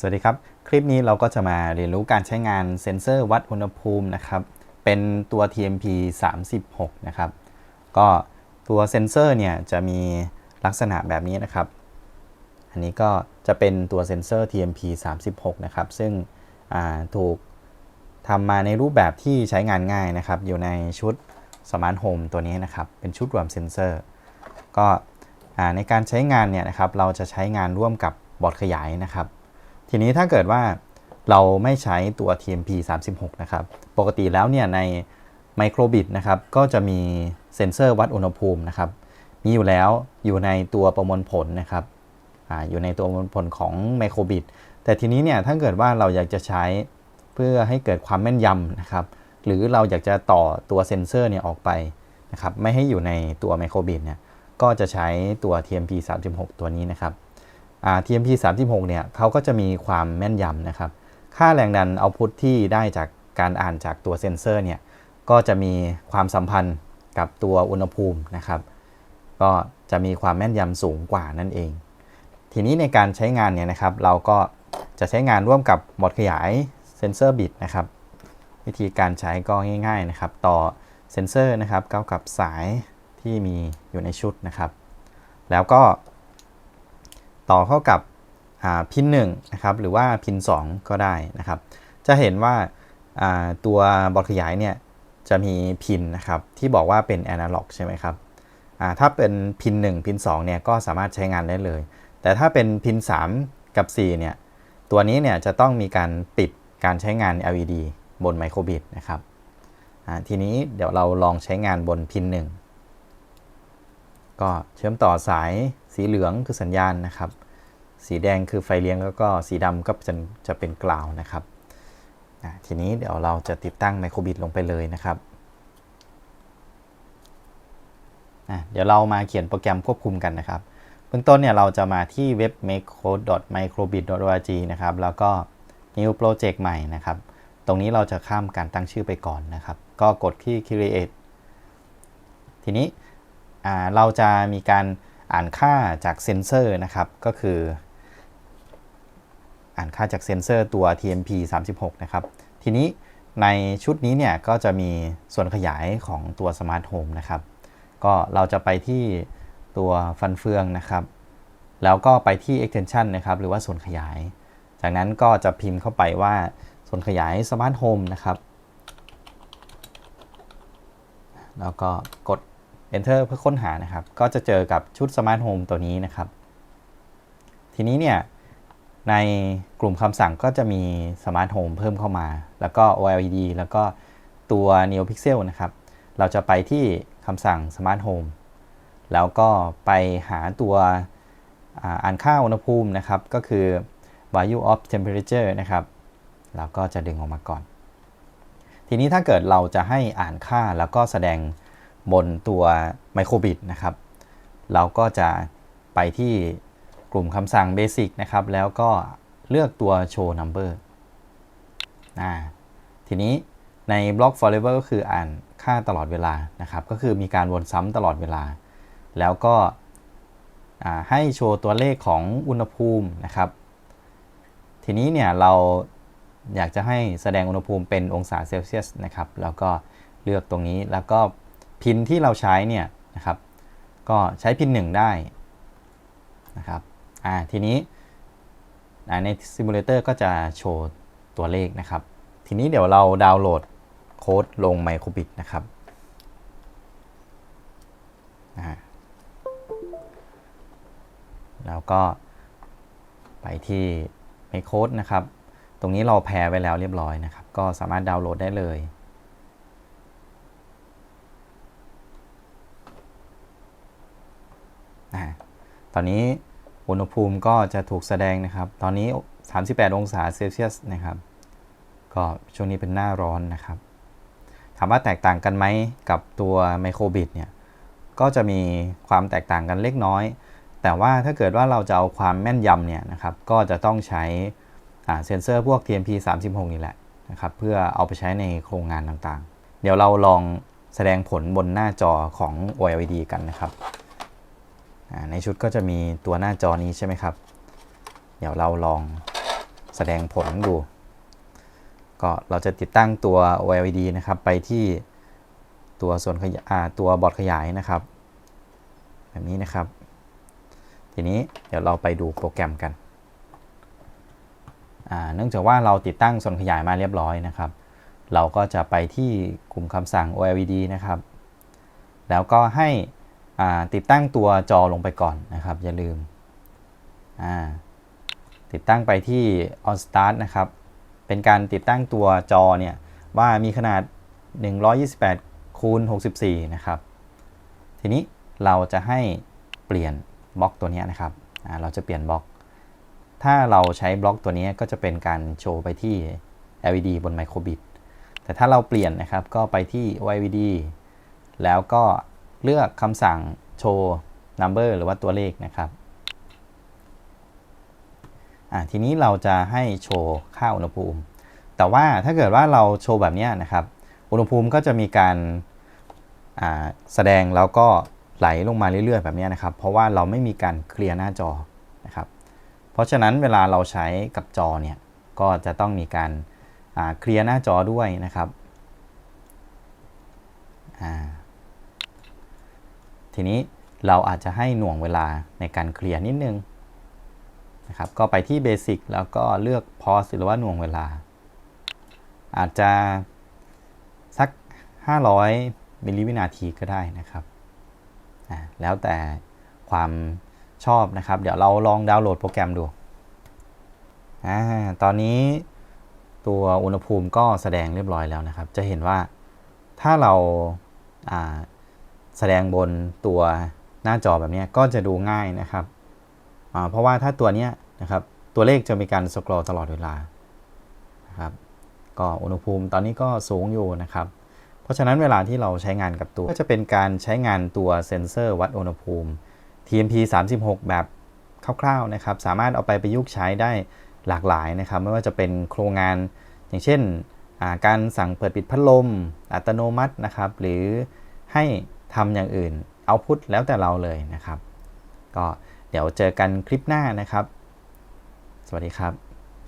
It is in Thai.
สวัสดีครับ คลิปนี้เราก็จะมาเรียนรู้การใช้งานเซ็นเซอร์วัดอุณหภูมินะครับ เป็นตัว TMP 36 นะครับ ก็ตัวเซ็นเซอร์เนี่ยจะมีลักษณะแบบนี้นะครับ อันนี้ก็จะเป็นตัวเซ็นเซอร์ TMP 36 นะครับ ซึ่งถูกทำมาในรูปแบบที่ใช้งานง่ายนะครับ อยู่ในชุดสมาร์ทโฮมตัวนี้นะครับ เป็นชุดรวมเซ็นเซอร์ ก็ในการใช้งานเนี่ยนะครับ เราจะใช้งานร่วมกับบอร์ดขยายนะครับ ทีนี้ถ้าเกิดว่าเราไม่ใช้ตัว TMP 36 นะครับ ปกติแล้วเนี่ยในไมโครบิตนะครับ ก็จะมีเซ็นเซอร์วัดอุณหภูมินะครับ มีอยู่แล้วอยู่ในตัวประมวลผลนะครับออยู่ในตัวประมวลผลของไมโครบิตแต่ทีนี้เนี่ยถ้าเกิดว่าเราอยากจะใช้เพื่อให้เกิดความแม่นยำนะครับ หรือเราอยากจะต่อตัวเซ็นเซอร์เนี่ยออกไปนะครับ ไม่ให้อยู่ในตัวไมโครบิตเนี่ย ก็จะใช้ตัว TMP 36 ตัวนี้นะครับ TMP 36เนี่ยเขาก็จะมีความแม่นยำนะครับ ค่าแรงดันเอาพุทที่ได้จากการอ่านจากตัวเซ็นเซอร์เนี่ย ก็จะมีความสัมพันธ์กับตัวอุณหภูมินะครับ ก็จะมีความแม่นยำสูงกว่านั่นเอง ทีนี้ในการใช้งานเนี่ยนะครับ เราก็จะใช้งานร่วมกับบอร์ดขยายเซนเซอร์บิตนะครับ วิธีการใช้ก็ง่าย ๆนะครับ ต่อเซนเซอร์นะครับเข้ากับสายที่มีอยู่ในชุดนะครับ แล้วก็ ต่อเข้ากับพิน1นะครับหรือว่าพิน2ก็ได้นะครับ จะเห็นว่าตัวบอร์ดขยายเนี่ยจะมีพินนะครับที่บอกว่าเป็น Analog ใช่ไหมครับถ้าเป็นพิน1พิน2เนี่ยก็สามารถใช้งานได้เลย แต่ถ้าเป็นพิน3 กับ 4 เนี่ยตัวนี้เนี่ยจะต้องมีการปิดการใช้งาน LED บนไมโครบิตนะครับทีนี้เดี๋ยวเราลองใช้งานบนพิน1 ก็เชื่อมต่อสายสีเหลืองคือสัญญาณนะครับ สีแดงคือไฟเลี้ยงแล้วก็สีดำก็จะจะเป็นกล่าวนะครับ ทีนี้เดี๋ยวเราจะติดตั้งไมโครบิตลงไปเลยนะครับเดี๋ยวเรามาเขียนโปรแกรมควบคุมกันนะครับ เบื้องต้นเนี่ยเราจะมาที่เว็บ makecode.microbit.org นะครับ แล้วก็ new project ใหม่นะครับ ตรงนี้เราจะข้ามการตั้งชื่อไปก่อนนะครับ ก็กดที่ create ทีนี้ เราจะมีการอ่านค่าจากเซนเซอร์นะครับก็คือ อ่านค่าจากเซนเซอร์ตัว TMP 36นะครับทีนี้ในชุดนี้เนี่ยก็จะมีส่วนขยายของตัวสมาร์ทโฮมนะครับก็เราจะไปที่ตัวฟันเฟืองนะครับ แล้วก็ไปที่ extension นะครับหรือว่าส่วนขยาย จากนั้นก็จะพิมพ์เข้าไปว่าส่วนขยายสมาร์ทโฮมนะครับ แล้วก็กด enter เพื่อค้นหานะครับ ก็จะเจอกับชุดสมาร์ทโฮมตัวนี้นะครับ ทีนี้เนี่ย ในกลุ่มคำสั่งก็จะมีสมาร์ทโฮมเพิ่มเข้ามา แล้วก็ OLED แล้วก็ตัว NeoPixel นะครับ เราจะไปที่คำสั่ง Smart Home แล้วก็ไปหาตัวอ่านค่าอุณหภูมินะครับ ก็คือ value of temperature นะครับ แล้วก็จะดึงออกมาก่อน ทีนี้ถ้าเกิดเราจะให้อ่านค่าแล้วก็แสดง บนตัวไมโครบิตนะครับ เราก็จะไปที่กลุ่มคำสั่ง Basic นะครับ แล้วก็เลือกตัว Show Number อ่าทีนี้ใน Block Forever ก็คืออ่านค่าตลอดเวลานะครับ ก็คือมีการวนซ้ำตลอดเวลา แล้วก็ให้โชว์ตัวเลขของอุณหภูมินะครับ ทีนี้เนี่ยเราอยากจะให้แสดงอุณหภูมิเป็นองศาเซลเซียสนะครับ แล้วก็เลือกตรงนี้แล้วก็ พินที่เราใช้เนี่ยนะครับก็ใช้พิน1ได้นะครับอ่าทีนี้ในซิมูเลเตอร์ก็จะโชว์ตัวเลขนะครับ ทีนี้เดี๋ยวเราดาวน์โหลดโค้ดลงไมโครบิตนะครับแล้วก็ไปที่ไมโครดนะครับ ตรงนี้เราแพรไว้แล้วเรียบร้อยนะครับ ก็สามารถดาวน์โหลดได้เลย ตอนนี้อุณหภูมิก็จะถูกแสดงนะครับ ตอนนี้ 38 องศาเซลเซียสนะครับ ก็ช่วงนี้เป็นหน้าร้อนนะครับ ถามว่าแตกต่างกันไหมกับตัวไมโครบิตเนี่ย ก็จะมีความแตกต่างกันเล็กน้อย แต่ว่าถ้าเกิดว่าเราจะเอาความแม่นยำเนี่ยนะครับ ก็จะต้องใช้เซนเซอร์พวก TMP 36 นี่แหละนะครับ เพื่อเอาไปใช้ในโครงงานต่างๆ เดี๋ยวเราลองแสดงผลบนหน้าจอของ OLED กันนะครับ ในชุดก็จะมีตัวหน้าจอนี้ใช่ไหมครับ เดี๋ยวเราลองแสดงผลดู ก็เราจะติดตั้งตัว OLED นะครับไปที่ตัวส่วนขยายตัวบอร์ดขยายนะครับ แบบนี้นะครับ ทีนี้เดี๋ยวเราไปดูโปรแกรมกัน เนื่องจากว่าเราติดตั้งส่วนขยายมาเรียบร้อยนะครับ เราก็จะไปที่กลุ่มคำสั่ง OLED นะครับ แล้วก็ให้ ติดตั้งตัวจอลงไปก่อนนะครับ อย่าลืม ติดตั้งไปที่ on start นะครับ เป็นการติดตั้งตัวจอเนี่ยว่ามีขนาด 128คูณ64 นะครับ ทีนี้เราจะให้เปลี่ยนบล็อกตัวนี้นะครับ เราจะเปลี่ยนบล็อก ถ้าเราใช้บล็อกตัวนี้ก็จะเป็นการโชว์ไปที่ LED บนไมโครบิตแต่ถ้าเราเปลี่ยนนะครับก็ไปที่ OLED แล้วก็ เลือกคำสั่งโชว์ number หรือว่าตัวเลขนะครับทีนี้เราจะให้โชว์ค่าอุณหภูมิ แต่ว่าถ้าเกิดว่าเราโชว์แบบนี้นะครับ อุณหภูมิก็จะมีการแสดงแล้วก็ไหลลงมาเรื่อยๆแบบนี้นะครับ เพราะว่าเราไม่มีการเคลียร์หน้าจอนะครับ เพราะฉะนั้นเวลาเราใช้กับจอเนี่ยก็จะต้องมีการเคลียร์หน้าจอด้วยนะครับ ทีนี้เราอาจจะให้หน่วงเวลาในการเคลียร์นิดนึงนะครับก็ไปที่เบสิกแล้วก็เลือกพอสหรือว่าหน่วงเวลา อาจจะสัก 500มิลลิวินาทีก็ได้นะครับ แล้วแต่ความชอบนะครับ เดี๋ยวเราลองดาวน์โหลดโปรแกรมดูอตอนนี้ตัวอุณหภูมิก็แสดงเรียบร้อยแล้วนะครับ จะเห็นว่าถ้าเรา แสดงบนตัวหน้าจอแบบนี้ก็จะดูง่ายนะครับ เพราะว่าถ้าตัวนี้นะครับตัวเลขจะมีการสครอลตลอดเวลานะครับก็อุณหภูมิตอนนี้ก็สูงอยู่นะครับ เพราะฉะนั้นเวลาที่เราใช้งานกับตัว ก็จะเป็นการใช้งานตัวเซ็นเซอร์วัดอุณหภูมิ TMP 36 แบบคร่าวๆนะครับ สามารถเอาไปประยุกต์ใช้ได้หลากหลายนะครับ ไม่ว่าจะเป็นโครงงานอย่างเช่นการสั่งเปิดปิดพัดลม อัตโนมัตินะครับ หรือให้ ทำอย่างอื่นเอาพุทแล้วแต่เราเลยนะครับ ก็เดี๋ยวเจอกันคลิปหน้านะครับ สวัสดีครับ